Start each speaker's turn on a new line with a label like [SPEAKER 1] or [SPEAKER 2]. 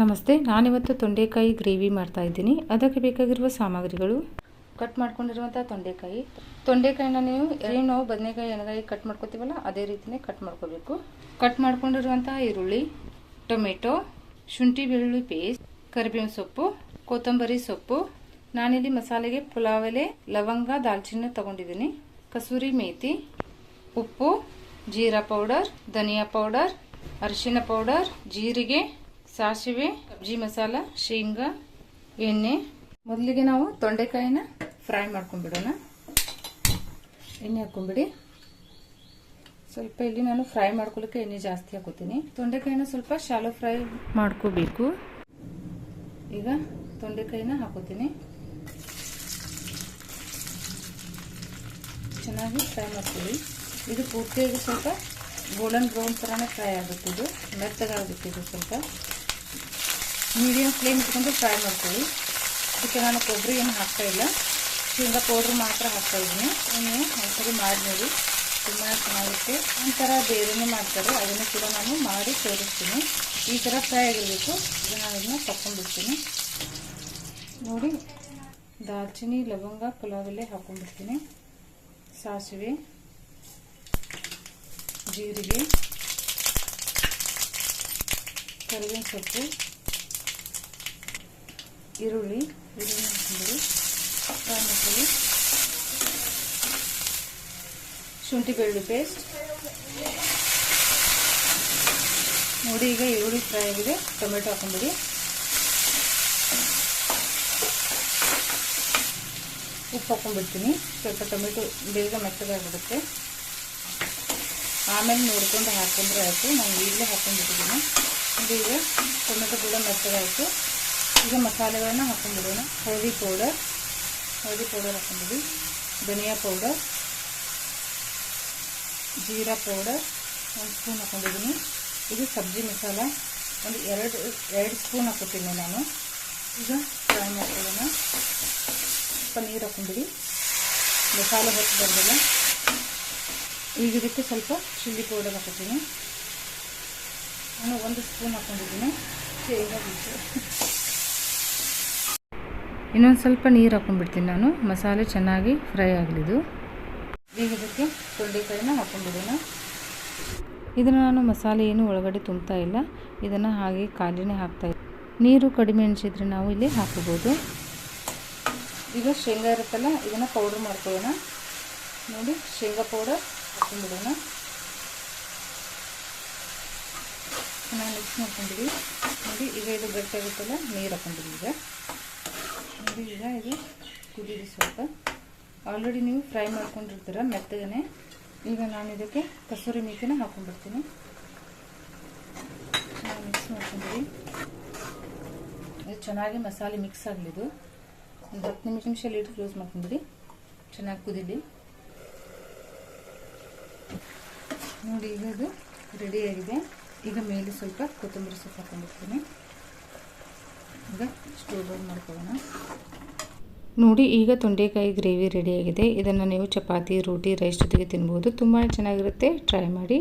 [SPEAKER 1] ನಮಸ್ತೆ, ನಾನಿವತ್ತು ತೊಂಡೆಕಾಯಿ ಗ್ರೇವಿ ಮಾಡ್ತಾ ಇದ್ದೀನಿ. ಅದಕ್ಕೆ ಬೇಕಾಗಿರುವ ಸಾಮಗ್ರಿಗಳು. ಕಟ್ ಮಾಡ್ಕೊಂಡಿರುವಂಥ ತೊಂಡೆಕಾಯಿ. ತೊಂಡೆಕಾಯಿನ ನೀವು ಏನು ಬದನೆಕಾಯಿ ಎಣ್ಣೆಕಾಯಿ ಕಟ್ ಮಾಡ್ಕೊತೀವಲ್ಲ, ಅದೇ ರೀತಿಯೇ ಕಟ್ ಮಾಡ್ಕೋಬೇಕು. ಕಟ್ ಮಾಡ್ಕೊಂಡಿರುವಂಥ ಈರುಳ್ಳಿ, ಟೊಮೆಟೊ, ಶುಂಠಿ ಬೆಳ್ಳುಳ್ಳಿ ಪೇಸ್ಟ್, ಕರಿಬೇವಿನ ಸೊಪ್ಪು, ಕೊತ್ತಂಬರಿ ಸೊಪ್ಪು. ನಾನಿಲ್ಲಿ ಮಸಾಲೆಗೆ ಪುಲಾವ್ ಎಲೆ, ಲವಂಗ, ದಾಲ್ಚಿನ್ನಿ ತಗೊಂಡಿದ್ದೀನಿ. ಕಸೂರಿ ಮೇಥಿ ಉಪ್ಪು, ಜೀರಾ ಪೌಡರ್, ಧನಿಯಾ ಪೌಡರ್, ಅರಿಶಿನ ಪೌಡರ್, ಜೀರಿಗೆ ಸಾಸಿವೆ ಸಬ್ಜಿ ಮಸಾಲ, ಶೇಂಗಾ, ಎಣ್ಣೆ. ಮೊದಲಿಗೆ ನಾವು ತೊಂಡೆಕಾಯಿನ ಫ್ರೈ ಮಾಡ್ಕೊಂಡ್ಬಿಡೋಣ. ಎಣ್ಣೆ ಹಾಕೊಂಡ್ಬಿಡಿ ಸ್ವಲ್ಪ ಇಲ್ಲಿ ನಾನು ಫ್ರೈ ಮಾಡ್ಕೊಳ್ಳೋಕೆ ಎಣ್ಣೆ ಜಾಸ್ತಿ ಹಾಕೋತೀನಿ ತೊಂಡೆಕಾಯಿನ ಸ್ವಲ್ಪ ಶಾಲೋ ಫ್ರೈ ಮಾಡ್ಕೋಬೇಕು. ಈಗ ತೊಂಡೆಕಾಯಿನ ಹಾಕೋತೀನಿ ಚೆನ್ನಾಗಿ ಫ್ರೈ ಮಾಡ್ಕೊಳ್ಳಿ. ಇದು ಪೂರ್ತಿಯಾಗಿ ಸ್ವಲ್ಪ ಗೋಲ್ಡನ್ ಬ್ರೌನ್ ಥರನೇ ಫ್ರೈ ಆಗುತ್ತೆ ಇದು. ಮೆತ್ತಗಾಗುತ್ತೆ ಇದು ಸ್ವಲ್ಪ. ಮೀಡಿಯಂ ಫ್ಲೇಮ್ ಇಟ್ಕೊಂಡು ಫ್ರೈ ಮಾಡ್ಕೊಳ್ಳಿ ಅದಕ್ಕೆ ನಾನು ಕೊಬ್ಬರಿ ಏನು ಹಾಕ್ತಾ ಇಲ್ಲ. ಶೇಂಗಾ ಪೌಡ್ರ್ ಮಾತ್ರ ಹಾಕ್ತಾ ಇದ್ದೀನಿ. ನೀವು ಒಂದ್ಸರಿ ಮಾಡಿ ನೋಡಿ ತುಂಬಾ ಚೆನ್ನಾಗಿರುತ್ತೆ. ಒಂಥರ ಬೇರೆನೇ ಮಾಡ್ತಾರೆ. ಅದನ್ನು ಕೂಡ ನಾನು ಮಾಡಿ ತೋರಿಸ್ತೀನಿ ಈ ಥರ ಫ್ರೈ ಆಗಿರಬೇಕು. ಈಗ ನಾನು ಅದನ್ನ ನೋಡಿ ದಾಲ್ಚಿನ್ನಿ ಲವಂಗ ಪುಲಾವ್ ಎಲೆ ಹಾಕೊಂಡ್ಬಿಡ್ತೀನಿ ಸಾಸಿವೆ, ಜೀರಿಗೆ. ಕರಿಬೇವಿನ ಸೊಪ್ಪು, ಈರುಳ್ಳಿ ಈರುಳ್ಳಿ ಹಾಕ್ಕೊಂಡು ಫ್ರೈ ಶುಂಠಿ ಬೆಳ್ಳುಳ್ಳಿ ಪೇಸ್ಟ್. ನೋಡಿ, ಈಗ ಈರುಳ್ಳಿ ಫ್ರೈ ಆಗಿದೆ. ಟೊಮೆಟೊ ಹಾಕೊಂಡ್ಬಿಡಿ ಉಪ್ಪು ಹಾಕೊಂಡ್ಬಿಡ್ತೀನಿ ಸ್ವಲ್ಪ ಟೊಮೆಟೊ ಬೇಗ ಮೆತ್ತಗಾಗ್ಬಿಡುತ್ತೆ ಆಮೇಲೆ ನೋಡ್ಕೊಂಡು ಹಾಕೊಂಡ್ರೆ ಆಯಿತು. ನಾನು ಈಗಲೇ ಹಾಕೊಂಡ್ಬಿಟ್ಟಿದ್ದೀನಿ ಈಗ ಟೊಮೆಟೊ ಕೂಡ ಮೆತ್ತಗಾಯಿತು ಈಗ ಮಸಾಲೆಗಳನ್ನ ಹಾಕೊಂಡ್ಬಿಡೋಣ ಹಳದಿ ಪೌಡರ್ ಹಳದಿ ಪೌಡರ್ ಹಾಕೊಂಡ್ಬಿಡಿ ಧನಿಯಾ ಪೌಡರ್ ಜೀರಾ ಪೌಡರ್ ಒಂದು ಸ್ಪೂನ್ ಹಾಕೊಂಡಿದ್ದೀನಿ ಇದು ಸಬ್ಜಿ ಮಸಾಲ. ಒಂದು ಎರಡು ಎರಡು ಸ್ಪೂನ್ ಹಾಕೋತೀನಿ ನಾನು. ಈಗ ಫ್ರೈ ಮಾಡ್ಕೊಳ್ಳೋಣ. ಸ್ವಲ್ಪ ನೀರು ಹಾಕೊಂಡ್ಬಿಡಿ ಮಸಾಲೆ ಹೊತ್ತು ಬರಲಿಲ್ಲ ಈಗ ಇದಕ್ಕೆ ಸ್ವಲ್ಪ ಚಿಲ್ಲಿ ಪೌಡರ್ ಹಾಕೋತೀನಿ ನಾನು ಒಂದು ಸ್ಪೂನ್ ಹಾಕೊಂಡಿದ್ದೀನಿ. ಇನ್ನೊಂದು ಸ್ವಲ್ಪ ನೀರು ಹಾಕೊಂಡ್ಬಿಡ್ತೀನಿ ನಾನು. ಮಸಾಲೆ ಚೆನ್ನಾಗಿ ಫ್ರೈ ಆಗಲಿದು. ಈಗ ಇದಕ್ಕೆ ತೊಂಡೆಕಾಯಿನ ಹಾಕೊಂಡ್ಬಿಡೋಣ ಇದನ್ನು ನಾನು ಮಸಾಲೆ ಏನು ಒಳಗಡೆ ತುಂಬ್ತಾ ಇಲ್ಲ. ಇದನ್ನು ಹಾಗೆ ಖಾಲಿನೇ ಹಾಕ್ತಾ ಇಲ್ಲ ನೀರು ಕಡಿಮೆ ಅನಿಸಿದ್ರೆ ನಾವು ಇಲ್ಲಿ ಹಾಕೋಬೋದು ಈಗ ಶೇಂಗಾ ಇರುತ್ತಲ್ಲ ಇದನ್ನು ಪೌಡ್ರ್ ಮಾಡ್ಕೊಳ್ಳೋಣ. ನೋಡಿ ಶೇಂಗಾ ಪೌಡರ್ ಹಾಕೊಂಡ್ಬಿಡೋಣ ಚೆನ್ನಾಗಿ ಮಿಕ್ಸ್ ಮಾಡ್ಕೊಂಡಿದ್ದೀವಿ ನೋಡಿ, ಈಗ ಇದು ಗಟ್ಟಿಯಾಗುತ್ತಲ್ಲ ನೀರು ಹಾಕೊಂಡಿದ್ದೀವಿ ಈಗ. ನೋಡಿ, ಈಗ ಇದು ಕುದೀರಿ ಸ್ವಲ್ಪ. ಆಲ್ರೆಡಿ ನೀವು ಫ್ರೈ ಮಾಡ್ಕೊಂಡಿರ್ತೀರ ಮೆತ್ತಗನೆ. ಈಗ ನಾನು ಇದಕ್ಕೆ ಕಸೂರಿ ಮೇಥಿನ ಹಾಕೊಂಡ್ಬಿಡ್ತೀನಿ. ಚೆನ್ನಾಗಿ ಮಿಕ್ಸ್ ಮಾಡ್ಕೊಂಡಿದ್ವಿ ಇದು ಚೆನ್ನಾಗಿ ಮಸಾಲೆ ಮಿಕ್ಸ್ ಆಗಲಿದು ಒಂದು ಹತ್ತು ನಿಮಿಷ ನಿಮಿಷ ಲೀಟ್ ಕ್ಲೋಸ್ ಮಾಡ್ಕೊಂಡ್ಬಿಡಿ. ಚೆನ್ನಾಗಿ ಕುದೀಲಿ. ನೋಡಿ, ಈಗ ಇದು ರೆಡಿಯಾಗಿದೆ ಈಗ ಮೇಲೆ ಸ್ವಲ್ಪ ಕೊತ್ತಂಬರಿ ಸೊಪ್ಪು ಹಾಕೊಂಡಿರ್ತೀನಿ ಈಗ ಸ್ಟೋವ್ ಆನ್ ಮಾಡ್ಕೊಳ್ಳೋಣ. ನೋಡಿ, ಈಗ ತೊಂಡೆಕಾಯಿ ಗ್ರೇವಿ ರೆಡಿಯಾಗಿದೆ ಇದನ್ನು ನೀವು ಚಪಾತಿ, ರೋಟಿ, ರೈಸ್ ಜೊತೆಗೆ ತಿನ್ಬೋದು. ತುಂಬಾ ಚೆನ್ನಾಗಿರುತ್ತೆ. ಟ್ರೈ ಮಾಡಿ.